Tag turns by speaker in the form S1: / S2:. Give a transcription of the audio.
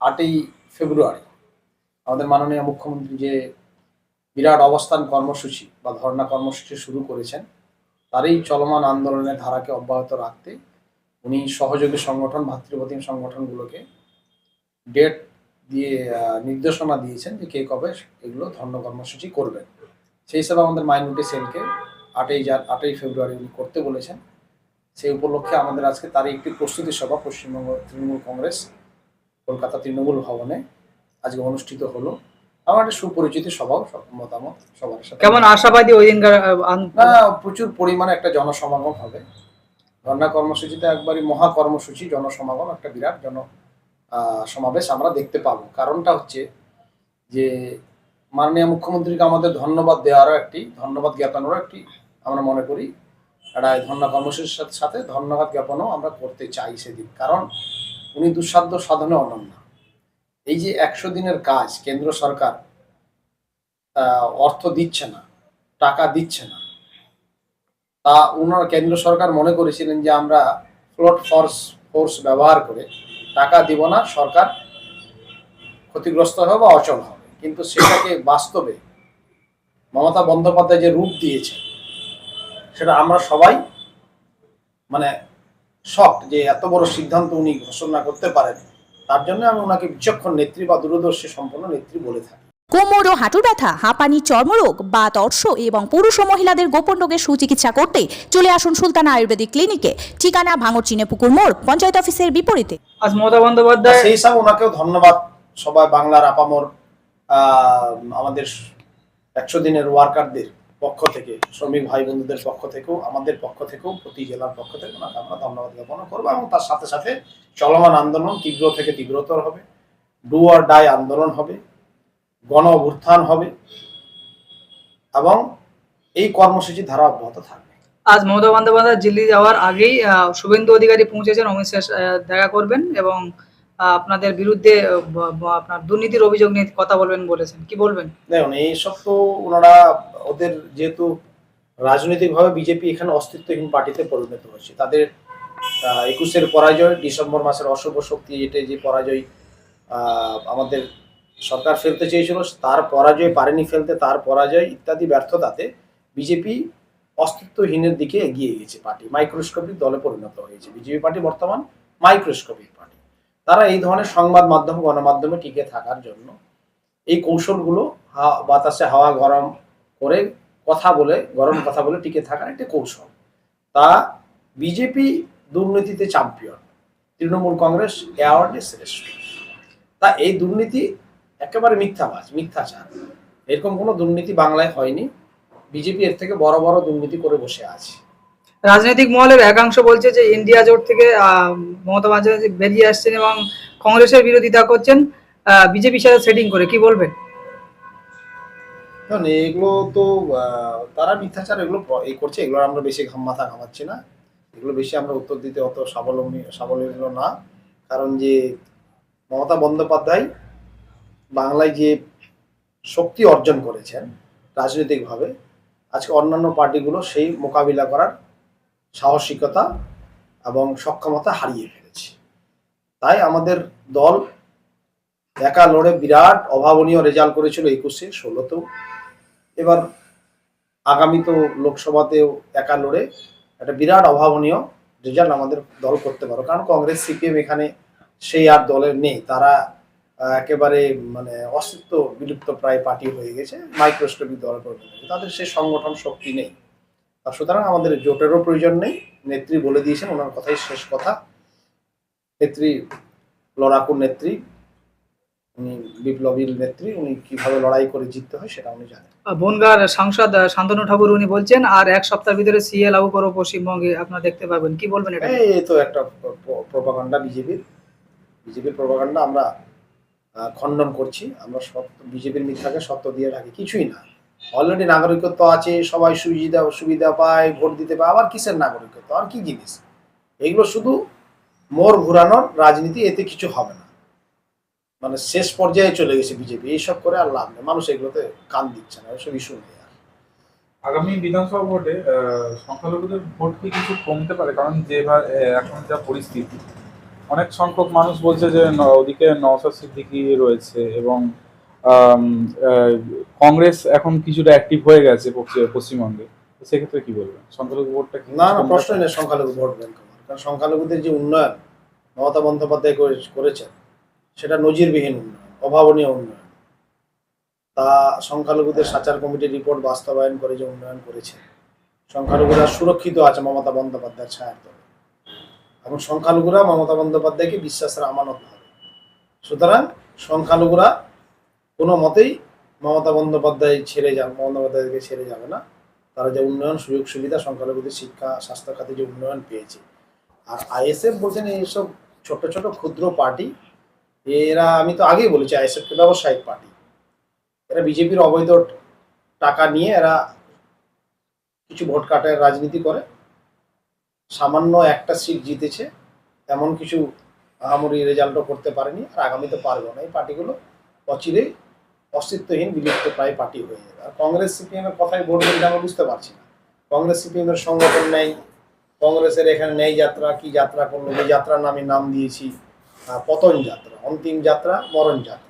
S1: আটই ফেব্রুয়ারি আমাদের মাননীয় মুখ্যমন্ত্রী যে বিরাট অবস্থান কর্মসূচি বা ধর্ণা কর্মসূচি শুরু করেছেন, তারই চলমান আন্দোলনের ধারাকে অব্যাহত রাখতে উনি সহযোগী সংগঠন, ভাতৃপ্রতিম সংগঠনগুলোকে ডেট দিয়ে নির্দেশনা দিয়েছেন যে কে কবে এগুলো ধর্ণা কর্মসূচি করবেন। সেই হিসাবে আমাদের মাইনরিটি সেলকে আটই জান, আটই ফেব্রুয়ারি উনি করতে বলেছেন। সেই উপলক্ষে আমাদের আজকে তারই একটি প্রস্তুতি সভা, পশ্চিমবঙ্গ তৃণমূল কংগ্রেস কলকাতা তৃণমূল ভবনে আজকে অনুষ্ঠিত হলো। আমার একটা সুপরিচিত সভাও মতামত সবার সাথে।
S2: কেমন আশাবাদী ওই দিনকার
S1: প্রচুর পরিমাণে একটা জনসমাগম হবে। ধর্ণা কর্মসূচিতে একবারই মহা কর্মসূচি জনসমাগম একটা বিরাট জন সমাবেশ আমরা দেখতে পাবো। কারণটা হচ্ছে যে মাননীয় মুখ্যমন্ত্রীকে আমাদের ধন্যবাদ দেওয়ারও একটি ধন্যবাদ জ্ঞাপনেরও একটি আমরা মনে করি। একটা ধর্ণা কর্মসূচির সাথে সাথে ধন্যবাদ জ্ঞাপনও আমরা করতে চাই সেদিন। কারণ উনি দুঃসাধ্য সাধনে অনন্য। এই যে একশো দিনের কাজ কেন্দ্র সরকার অর্থ দিচ্ছে না, টাকা দিচ্ছে না, তা ওনার কেন্দ্র সরকার মনে করেছিলেন যে আমরা ফ্লোট ফোর্স ফোর্স ব্যবহার করে টাকা দিব না, সরকার ক্ষতিগ্রস্ত হবে বা অচল হবে। কিন্তু সেটাকে বাস্তবে মমতা বন্দ্যোপাধ্যায় যে রূপ দিয়েছে, সেটা আমরা সবাই মানে শখ যে এত বড় সিদ্ধান্ত উনি ঘোষণা করতে পারেন তার জন্য আমি ওনাকে বিচক্ষণ নেত্রী বা দূরদর্শী সম্পন্ন নেত্রী বলে থাকি।
S3: কোমর ও হাঁটু ব্যথা হাঁপানি চর্মরোগ বা তর্ষ এবং পুরুষ ও মহিলাদের গোপন রোগের সুচিকিৎসা করতে চলে আসুন সুলতানা আয়ুর্বেদিক ক্লিনিকে। ঠিকানা ভাঙর চিনে পুকুর মোড় পঞ্চায়েত অফিসের বিপরীতে।
S2: আজ মমতা বন্দ্যোপাধ্যায়
S1: সেই হিসাবে ওনাকেও ধন্যবাদ। সবাই বাংলার আপামর আহ, আমাদের একশো দিনের ওয়ার্কারদের পক্ষ থেকে, শ্রমিক ভাই বন্ধুদের পক্ষ থেকেও, আমাদের পক্ষ থেকেও, প্রতি জেলার পক্ষ থেকে ওনাকে আমরা ধন্যবাদ জ্ঞাপন করব এবং তার সাথে সাথে চলমান আন্দোলন তীব্র থেকে তীব্রতর হবে, ডু আর ডাই আন্দোলন হবে, গণ অভ্যুত্থান হবে এবং এই কর্মসূচি ধারা অব্যাহত থাকবে।
S2: আজ মমতা বন্দ্যোপাধ্যায় দিল্লি যাওয়ার আগেই শুভেন্দু অধিকারী পৌঁছেছেন, অমিত শাহ দেখা করবেন এবং আপনাদের বিরুদ্ধে আপনার দুর্নীতির অভিযোগ নিয়ে কথা বলবেন বলেছেন। কি বলবেন?
S1: দেখুন, এইসব তো ওনারা, ওদের যেহেতু রাজনৈতিকভাবে বিজেপি এখানে অস্তিত্বহীন পার্টিতে পরিণত হয়েছে। তাদের একুশের পরাজয়, ডিসেম্বর মাসের অশুভ শক্তি, এটা যে পরাজয় আমাদের সরকার ফেলতে চেয়েছিল, তার পরাজয়, পারেনি ফেলতে তার পরাজয় ইত্যাদি ব্যর্থতাতে বিজেপি অস্তিত্বহীনের দিকে এগিয়ে গেছে পার্টি। মাইক্রোস্কোপিক দলে পরিণত হয়েছে। বিজেপি পার্টি বর্তমান মাইক্রোস্কোপিক পার্টি। তারা এই ধরনের সংবাদ মাধ্যম, গণমাধ্যমে টিকে থাকার জন্য এই কৌশলগুলো বাতাসে হাওয়া গরম করে কথা বলে, গরম কথা বলে টিকে থাকার একটা কৌশল। তা বিজেপি দুর্নীতিতে চ্যাম্পিয়ন তৃণমূল কংগ্রেস অ্যাওয়ার্ডে শ্রেষ্ঠ। তা এই দুর্নীতি একেবারে মিথ্যাবাজ, মিথ্যাচার। এরকম কোনো দুর্নীতি বাংলায় হয়নি। বিজেপি এর থেকে বড় বড় দুর্নীতি করে বসে আছে।
S2: রাজনৈতিক মহলের একাংশ বলছে যে ইন্ডিয়া জোট থেকে মমতা বন্দ্যোপাধ্যায় বেরিয়ে আসছেন এবং কংগ্রেসের বিরোধিতা করছেন বিজেপির সাথে সেটিং করে, কি বলবেন?
S1: এগুলো তো তারা মিথ্যাচার, এগুলো এই করছে, এগুলো আমরা বেশি ঘাম মাথা ঘামাচ্ছি না। এগুলো বেশি আমরা উত্তর দিতে অত স্বাবলম্বী স্বাবলম্বী না। কারণ যে মমতা বন্দ্যোপাধ্যায় বাংলায় যে শক্তি অর্জন করেছেন রাজনৈতিকভাবে, আজকে অন্যান্য পার্টিগুলো সেই মোকাবিলা করার সাহসিকতা এবং সক্ষমতা হারিয়ে ফেলেছে। তাই আমাদের দল একা লড়ে বিরাট অভাবনীয় রেজাল্ট করেছিল একুশে, ষোলোতেও। এবার আগামী তো লোকসভাতেও একা লড়ে একটা বিরাট অভাবনীয় রেজাল্ট আমাদের দল করতে পারো। কারণ কংগ্রেস, সিপিএম এখানে সেই আর দলের নেই। তারা একেবারে মানে অস্তিত্ব বিলুপ্ত প্রায় পার্টি হয়ে গেছে। মাইক্রোস্কোপিক দল তাদের সেই সংগঠন শক্তি নেই। সুতরাং আমাদের জোটেরও প্রয়োজন নেই। নেত্রী বলে দিয়েছেন ওনার কথাই শেষ কথা। নেত্রী লড়াকুর নেত্রী উনি বিপ্লবী নেত্রী উনি কীভাবে লড়াই করে জিততে হয় সেটা উনি জানেন।
S2: বনগাঁর সাংসদ শান্তনু ঠাকুর উনি বলছেন আর এক সপ্তাহের ভিতরে সিএ লাগু করো পশ্চিমবঙ্গে আপনারা দেখতে পাবেন। কি বলবেন এটা?
S1: এই তো একটা প্রপাগান্ডা বিজেপির। বিজেপির প্রপাগান্ডা আমরা খণ্ডন করছি। আমরা সত্য বিজেপির মিথ্যাকে সত্য দিয়ে রাখি। কিছুই না। অলরেডি নাগরিকত্ব আছে, সবাই সুবিধা সুবিধা পায়, ভোট দিতে পায়, আবার কিসের নাগরিকত্ব? আর কি জিনিস? এগুলো শুধু মোর ঘুরানোর রাজনীতি, এতে কিছু হবে না। মানে শেষ পর্যায়ে চলে গেছে বিজেপি, এইসব করে আর লাভ নেই। মানুষ এগুলোতে কান দিচ্ছে না, এসব ইস্যু নেই
S4: আগামী বিধানসভা ভোটে সংখ্যালঘুদের ভোট কি কিছু কমতে পারে? কারণ যেভাবে এখন যা পরিস্থিতি, অনেক সংখ্যক মানুষ বলছে যে ওদিকে নওশাদ সিদ্দিকি রয়েছে এবং কংগ্রেস এখন কিছুটা অ্যাক্টিভ হয়ে গেছে পশ্চিমবঙ্গে। সেক্ষেত্রে কি বলবেন? সংখ্যালঘু ভোটটা
S1: না না, প্রশ্ন নেই, সংখ্যালঘু ভোট ব্যাংক কারণ সংখ্যালঘুদের যে উন্নয়ন, মমতা বন্দ্যোপাধ্যায় করেছেন, সেটা নজিরবিহীন উন্নয়ন, অভাবনীয় উন্নয়ন। তা সংখ্যালঘুদের সাচার কমিটির রিপোর্ট বাস্তবায়ন করে যে উন্নয়ন করেছে, সংখ্যালঘুরা সুরক্ষিত আছে মমতা বন্দ্যোপাধ্যায়ের ছায়ার তলে। এবং সংখ্যালঘুরা মমতা বন্দ্যোপাধ্যায়কে বিশ্বাসের আমানত ভাবে সুতরাং সংখ্যালঘুরা কোনো মতেই মমতা বন্দ্যোপাধ্যায় ছেড়ে যাবে মমতা বন্দ্যোপাধ্যায়কে ছেড়ে যাবে না। তারা যে উন্নয়ন, সুযোগ, সুবিধা, সংখ্যালঘুদের শিক্ষা, স্বাস্থ্য খাতে যে উন্নয়ন পেয়েছে। আর আইএসএফ বলছেন এইসব ছোট ছোট, ক্ষুদ্র পার্টি। এরা, আমি তো আগেই বলেছি, আইএসএফকে ব্যবসায়িক পার্টি। এরা বিজেপির অবৈধ টাকা নিয়ে এরা কিছু ভোট কাটার রাজনীতি করে। সামান্য একটা সিট জিতেছে। তেমন কিছু আহামরি রেজাল্টও করতে পারেনি। আর আগামীতে পারবে না। এই পার্টিগুলো অচিরেই অস্তিত্বহীন বিলুপ্ত প্রায় পার্টি হয়ে যাবে। আর কংগ্রেস সিপিএম এর কথাই ভোট বলতে আমরা বুঝতে পারছি না। কংগ্রেস সিপিএম এর সংগঠন নেই, কংগ্রেসের এখানে নেই যাত্রা, কি যাত্রা করল? যাত্রার নামে নাম দিয়েছি পতন যাত্রা, অন্তিম যাত্রা, মরণ যাত্রা।